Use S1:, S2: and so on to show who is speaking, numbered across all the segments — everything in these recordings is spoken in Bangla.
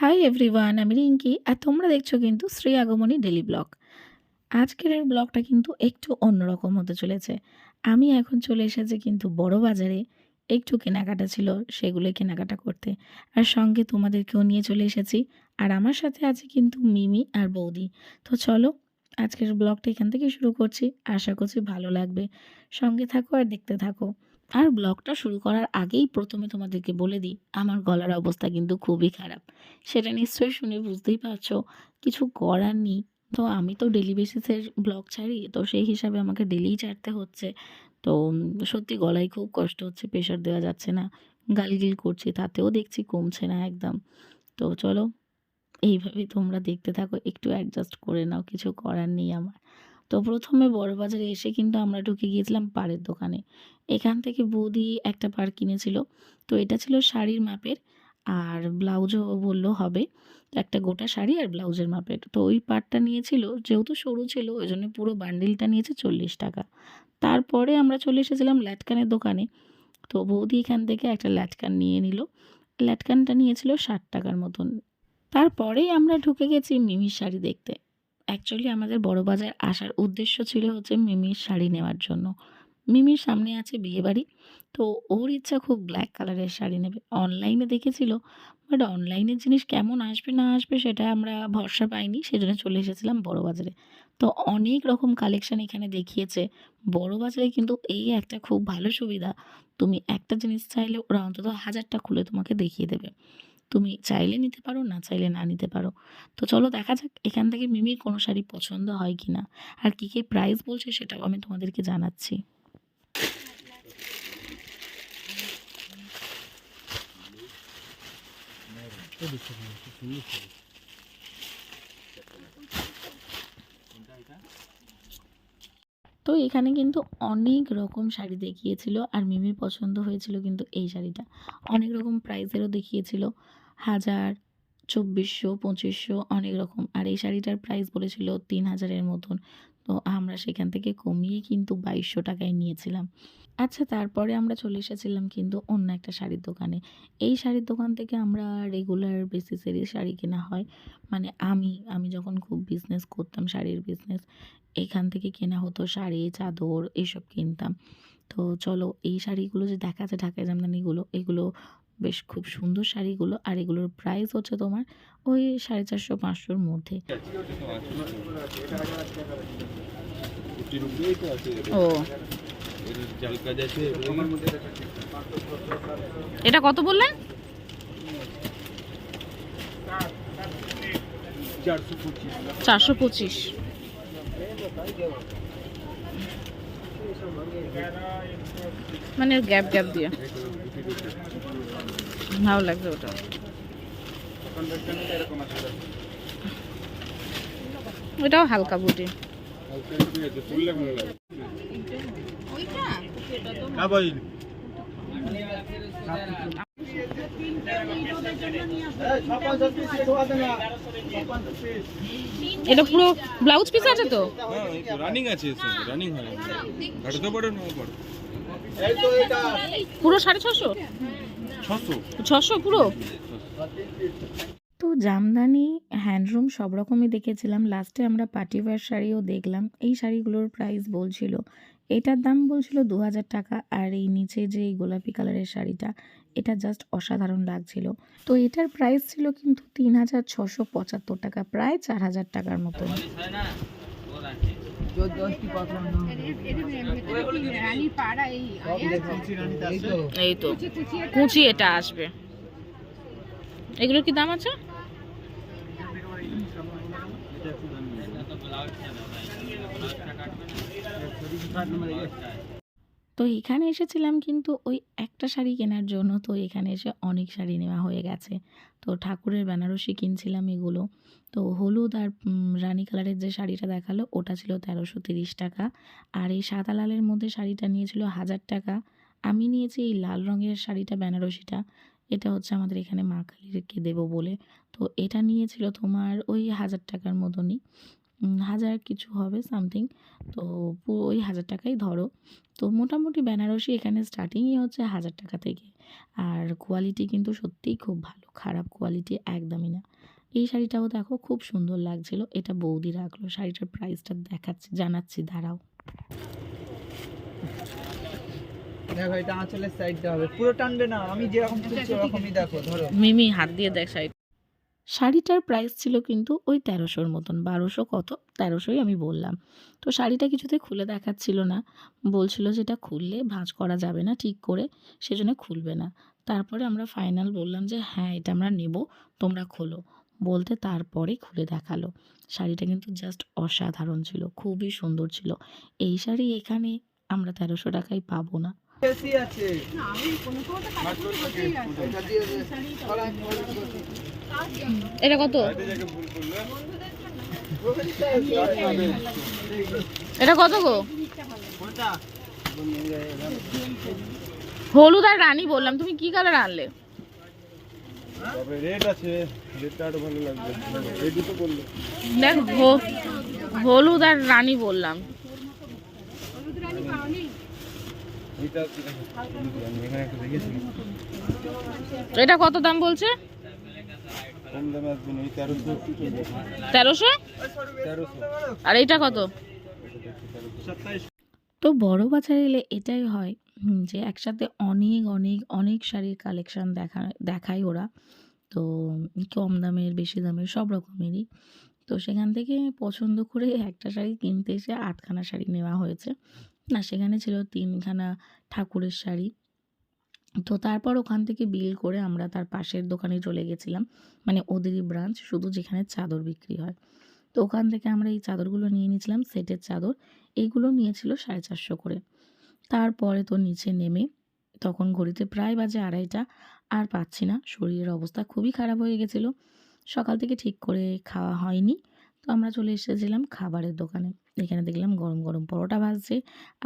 S1: হাই এভরিওয়ান আমি রিঙ্কি আর তোমরা দেখছ কিন্তু শ্রী আগমনী ডেলি ব্লগ আজকের এই ব্লগটা কিন্তু একটু অন্যরকম হতে চলেছে। আমি এখন চলে এসেছি কিন্তু বড় বাজারে। একটু কেনাকাটা ছিল সেগুলো কেনাকাটা করতে। আর সঙ্গে তোমাদেরকেও নিয়ে চলে এসেছি। আর আমার সাথে আছে কিন্তু মিমি আর বৌদি। তো চলো, আজকের ব্লগটা এখান থেকে শুরু করছি। আশা করছি ভালো লাগবে। সঙ্গে থাকো আর দেখতে থাকো। আর ব্লগটা শুরু করার আগেই প্রথমে তোমাদেরকে বলে দিই, আমার গলার অবস্থা কিন্তু খুবই খারাপ। সেটা নিশ্চয়ই শুনে বুঝতেই পারছ, কিছু করার নেই। তো আমি তো ডেলি বেসিসের ব্লগ ছাড়ি, তো সেই হিসাবে আমাকে ডেলিই ছাড়তে হচ্ছে। তো সত্যি গলায় খুব কষ্ট হচ্ছে প্রেশার দেওয়া যাচ্ছে না। গালগিল করছি, তাতেও দেখছি কমছে না একদম। তো চলো এইভাবে তোমরা দেখতে থাকো, একটু অ্যাডজাস্ট করে নাও, কিছু করার নেই আমার। তো প্রথমে বড় বাজারে এসে কিন্তু আমরা ঢুকে গিয়েছিলাম পাড়ের দোকানে। এখান থেকে বৌদি একটা পার কিনেছিল। তো এটা ছিল শাড়ির মাপের আর ব্লাউজও বলল হবে। একটা গোটা শাড়ি আর ব্লাউজের মাপের। তো ওই পাটটা নিয়েছিল, যেহেতু সরু ছিল, ওই জন্য পুরো বান্ডিলটা নিয়েছে চল্লিশ টাকা। তারপরে আমরা চলে এসেছিলাম ল্যাটকানের দোকানে। তো বৌদি এখান থেকে একটা ল্যাটকান নিয়ে নিল। ল্যাটকানটা নিয়েছিল ষাট টাকার মতন। তারপরেই আমরা ঢুকে গেছি মিমির শাড়ি দেখতে। অ্যাকচুয়ালি আমাদের বড় বাজার আসার উদ্দেশ্য ছিল হচ্ছে মিমির শাড়ি নেওয়ার জন্য। মিমির সামনে আছে বিয়েবাড়ি, তো ওর ইচ্ছা খুব ব্ল্যাক কালারের শাড়ি নেবে। অনলাইনে দেখেছিল বাট অনলাইনের জিনিস কেমন আসবে না আসবে সেটা আমরা ভরসা পাইনি, সেজন্য চলে এসেছিলাম বড় বাজারে। তো অনেক রকম কালেকশন এখানে দেখিয়েছে। বড় বাজারে কিন্তু এই একটা খুব ভালো সুবিধা, তুমি একটা জিনিস চাইলে ওরা অন্তত হাজারটা খুলে তোমাকে দেখিয়ে দেবে। তুমি চাইলে নিতে পারো, না চাইলে না নিতে পারো। তো চলো দেখা যাক এখান থেকে মিমির কোনো শাড়ি পছন্দ হয় কি না আর কী কী প্রাইস বলছে সেটাও আমি তোমাদেরকে জানাচ্ছি। তো এখানে কিন্তু অনেক রকম শাড়ি দেখিয়েছিল, আর মিমির পছন্দ হয়েছিল কিন্তু এই শাড়িটা। অনেক রকম প্রাইসেরও দেখিয়েছিল। হাজার চব্বিশশো, পঁচিশশো, অনেক রকম। আর এই শাড়িটার প্রাইস বলেছিল তিন হাজারের মতন। তো আমরা সেখান থেকে কমিয়ে কিন্তু বাইশশো টাকায় নিয়েছিলাম। আচ্ছা তারপরে আমরা চলে এসেছিলাম কিন্তু অন্য একটা শাড়ির দোকানে। এই শাড়ির দোকান থেকে আমরা রেগুলার বেসিসেরই শাড়ি কেনা হয়। মানে আমি আমি যখন খুব বিজনেস করতাম শাড়ির বিজনেস এখান থেকে কেনা হতো শাড়ি, চাদর এইসব কিনতাম। তো চলো, এই শাড়িগুলো যে দেখা যাচ্ছে ঢাকায় জামদানিগুলো, এগুলো বেশ খুব সুন্দর শাড়িগুলো, আর এগুলোর প্রাইস হচ্ছে তোমার ওই সাড়ে চারশো, পাঁচশোর মধ্যে। ও। এটা কত বললেন
S2: চারশো পঁচিশ।
S1: মানে গ্যাপ গ্যাপ দিয়ে। ভালো লাগবে ওটা। ওটাও হালকা বুটি এটা পুরো ব্লাউজ পিস আছে তো?
S2: রানিং আছে রানিং হয়। ঘাটাতে পারো না পারো
S1: পুরো সাড়ে ছশো?
S2: ছশো।
S1: ছশো পুরো? তো জামদানি হ্যান্ডলুম সব রকমই দেখেছিলাম। লাস্টে আমরা পার্টিওয়ার শাড়িও দেখলাম। এই শাড়িগুলোর প্রাইস বলছিল এটার দাম বলছিল দু হাজার টাকা। আর এই নিচে যে এই গোলাপি কালারের শাড়িটা এটা জাস্ট অসাধারণ লাগছিল। তো এটার প্রাইস ছিল কিন্তু তিন হাজার ছশো পঁচাত্তর টাকা প্রায় চার হাজার টাকার মতো। এই তো কুচি এটা আসবে। এগুলোর কি দাম আছে? তো এখানে এসেছিলাম কিন্তু ওই একটা শাড়ি কেনার জন্য। তো এখানে এসে অনেক শাড়ি নেওয়া হয়ে গেছে। তো ঠাকুরের বেনারসি কিনছিলাম এগুলো। তো হলুদ আর রানী কালারের যে শাড়িটা দেখাল, ওটা ছিল তেরোশো তিরিশ টাকা। আর এই সাদা লালের মধ্যে শাড়িটা নিয়েছিল হাজার টাকা। আমি নিয়েছি এই লাল রঙের শাড়িটা, বেনারসিটা। এটা হচ্ছে আমাদের এখানে মা কালীরকে দেবো বলে। তো এটা নিয়েছিল তোমার ওই হাজার টাকার মতনই। হাজার কিছু হবে সামথিং তো পুরো ওই হাজার টাকাই ধরো। তো মোটামুটি বেনারসি এখানে স্টার্টিংই হচ্ছে হাজার টাকা থেকে। আর কোয়ালিটি কিন্তু সত্যিই খুব ভালো খারাপ কোয়ালিটি একদমই না। এই শাড়িটাও দেখো খুব সুন্দর লাগছিল এটা বৌদি রাখল শাড়িটার প্রাইসটা দেখাচ্ছি জানাচ্ছি দাঁড়াও।
S3: দেখো এটা আঁচলের সাইডটা হবে। পুরো টানবে না আমি যেরকম তুলছি দেখো ধরো।
S1: মিমি হাত দিয়ে দেখ শাড়ি। শাড়িটার প্রাইস ছিল কিন্তু ওই তেরোশোর মতন, বারোশো কত, তেরোশোই আমি বললাম। তো শাড়িটা কিছুতে খুলে দেখাচ্ছিল না, বলছিল যেটা খুললে ভাঁজ করা যাবে না ঠিক করে, সেজন্য খুলবে না। তারপরে আমরা ফাইনাল বললাম যে হ্যাঁ এটা আমরা নেব, তোমরা খোলো। বলতে তারপরে খুলে দেখাল। শাড়িটা কিন্তু জাস্ট অসাধারণ ছিল, খুবই সুন্দর ছিল। এই শাড়ি এখানে আমরা তেরোশো টাকায় পাবো না।
S3: বেশি আছে। এটা
S1: কত? এটা কত গো? হলুদ আর রানী বললাম তুমি কি কালার আনলে?
S2: রেট আছে। রেটটা আরও ভালো লাগবে। এই দুটো করল।
S1: দেখ হলুদ আর রানী বললাম।
S2: এখানে একটা দেখেছি
S1: এটা কত দাম বলছে?
S2: তেরোশো?
S1: আর এটা কত? তো বড় বাজারে এলে এটাই হয় যে একসাথে অনেক অনেক অনেক শাড়ির কালেকশন দেখা, দেখায় ওরা। তো কম দামের, বেশি দামের সব রকমেরই। তো সেখান থেকে পছন্দ করে একটা শাড়ি কিনতে এসে আটখানা শাড়ি নেওয়া হয়েছে। না, সেখানে ছিল তিনখানা ঠাকুরের শাড়ি। তো তারপর ওখান থেকে বিল করে আমরা তার পাশের দোকানে চলে গেছিলাম। মানে ওদেরই ব্রাঞ্চ শুধু যেখানে চাদর বিক্রি হয়। তো ওখান থেকে আমরা এই চাদরগুলো নিয়ে নিয়েছিলাম, সেটের চাদর। এইগুলো নিয়েছিল সাড়ে চারশো করে। তারপরে তো নিচে নেমে তখন ঘড়িতে প্রায় বাজে আড়াইটা, আর পাচ্ছি না। শরীরের অবস্থা খুবই খারাপ হয়ে গেছিল। সকাল থেকে ঠিক করে খাওয়া হয়নি। আমরা চলে এসেছিলাম খাবারের দোকানে। এখানে দেখলাম গরম গরম পরোটা ভাজছে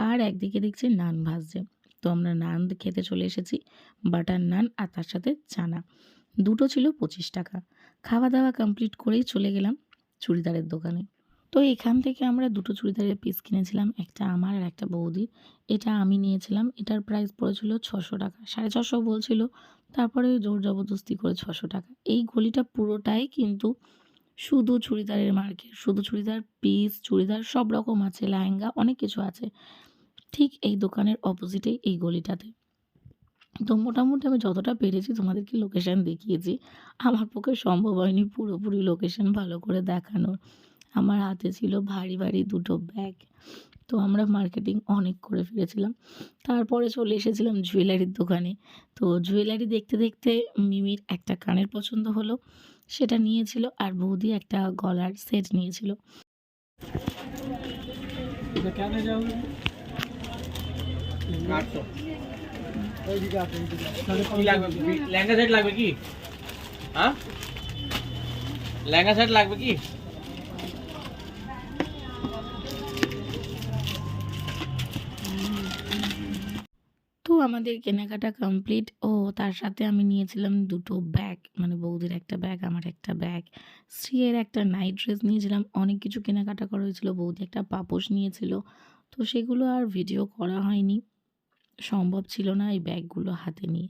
S1: আর একদিকে দেখছি নান ভাজছে। তো আমরা নান খেতে চলে এসেছি, বাটার নান আর তার সাথে চানা। দুটো ছিল পঁচিশ টাকা। খাওয়া দাওয়া কমপ্লিট করেই চলে গেলাম চুড়িদারের দোকানে। তো এখান থেকে আমরা দুটো চুড়িদারের পিস কিনেছিলাম, একটা আমার আর একটা বৌদির। এটা আমি নিয়েছিলাম, এটার প্রাইস পড়েছিল ছশো টাকা, সাড়ে ছশো বলছিল। তারপরে জোর জবরদস্তি করে ছশো টাকা। এই গলিটা পুরোটাই কিন্তু শুধু চুড়িদারের মার্কেট, শুধু চুড়িদার পিস চুড়িদার সব রকম আছে, লেহেঙ্গা, অনেক কিছু আছে। ঠিক এই দোকানের অপোজিটেই এই গলিটাতে। তো মোটামুটি আমি যতটা পেরেছি তোমাদেরকে লোকেশান দেখিয়েছি। আমার পক্ষে সম্ভব হয়নি পুরোপুরি লোকেশান ভালো করে দেখানোর। আমার হাতে ছিল ভারী ভারী দুটো ব্যাগ তো আমরা মার্কেটিং অনেক করে ফেলেছিলাম। তারপরে চলে এসেছিলাম জুয়েলারির দোকানে। তো জুয়েলারি দেখতে দেখতে মিমির একটা কানের পছন্দ হলো। সেটা নিয়েছিল আর বৌদি একটা গলার সেট নিয়েছিল।
S4: লাগবে? সেট লাগবে। কি? হ্যাঁ? সেট লাগবে কি?
S1: আমাদের কেনাকাটা কমপ্লিট ও তার সাথে আমি নিয়েছিলাম দুটো ব্যাগ মানে বৌদির একটা ব্যাগ আমার একটা ব্যাগ স্ত্রীর একটা নাইট ড্রেস নিয়েছিলাম, অনেক কিছু কেনাকাটা করা হয়েছিল, বৌদি একটা পাপোশ নিয়েছিল, তো সেগুলো আর ভিডিও করা হয়নি, সম্ভব ছিল না এই ব্যাগগুলো হাতে নিয়ে।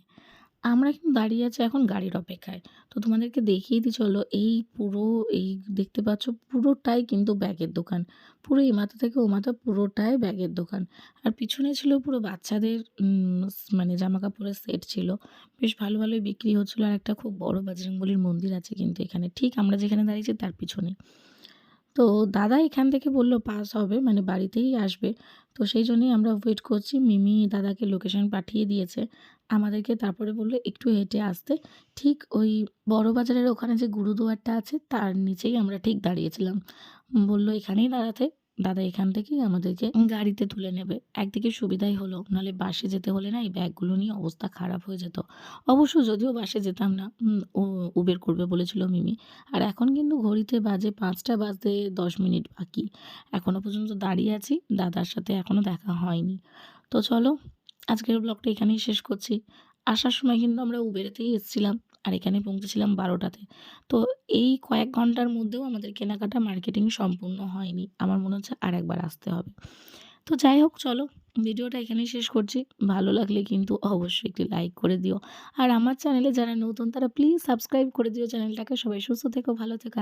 S1: আমরা কিন্তু দাঁড়িয়ে আছি এখন গাড়ির অপেক্ষায়। তো তোমাদেরকে দেখিয়ে দিই চলো, এই পুরো, এই দেখতে পাচ্ছ পুরোটাই কিন্তু ব্যাগের দোকান। পুরো এই মাথা থেকে ও মাথা পুরোটাই ব্যাগের দোকান। আর পিছনে ছিল পুরো বাচ্চাদের মানে জামা কাপড়ের সেট ছিল। বেশ ভালো ভালোই বিক্রি হচ্ছিল। আর একটা খুব বড় বজরংবলির মন্দির আছে কিন্তু এখানে। ঠিক আমরা যেখানে দাঁড়িয়েছি তার পিছনে। তো দাদা এখান থেকে বলল, পাস হবে মানে বাড়িতেই আসবে। তো সেই জন্যই আমরা ওয়েট করছি। মিমি দাদাকে লোকেশন পাঠিয়ে দিয়েছে। আমাদেরকে তারপরে বলল, একটু হেঁটে আসতে। ঠিক ওই বড় বাজারের ওখানে যে গুরুদুয়ারটা আছে, তার নিচেই আমরা ঠিক দাঁড়িয়েছিলাম। বলল, এখানেই দাঁড়াতে। দাদা এখান থেকেই আমাদেরকে গাড়িতে তুলে নেবে। একদিকে সুবিধাই হলো, নাহলে বাসে যেতে হলে না এই ব্যাগগুলো নিয়ে অবস্থা খারাপ হয়ে যেত। অবশ্য যদিও বাসে যেতাম না ও উবের করবে বলেছিল মিমি। আর এখন কিন্তু ঘড়িতে বাজে পাঁচটা বাজতে দশ মিনিট বাকি। এখনও পর্যন্ত দাঁড়িয়ে আছি, দাদার সাথে এখনও দেখা হয়নি। তো চলো, আজকের ব্লগটা এখানেই শেষ করছি। আসার সময় কিন্তু আমরা উবেরেতেই এসেছিলাম। আর এখানে পৌঁছেছিলাম বারোটাতে। তো এই কয়েক ঘণ্টার মধ্যেও আমাদের কেনাকাটা মার্কেটিং সম্পূর্ণ হয়নি। আমার মনে হচ্ছে আর একবার আসতে হবে। তো যাই হোক, চলো ভিডিওটা এখানেই শেষ করছি। ভালো লাগলে কিন্তু অবশ্যই একটি লাইক করে দিও। আর আমার চ্যানেলে যারা নতুন, তারা প্লিজ সাবস্ক্রাইব করে দিও। চ্যানেলটাকে সবাই সুস্থ থেকো, ভালো থেকো।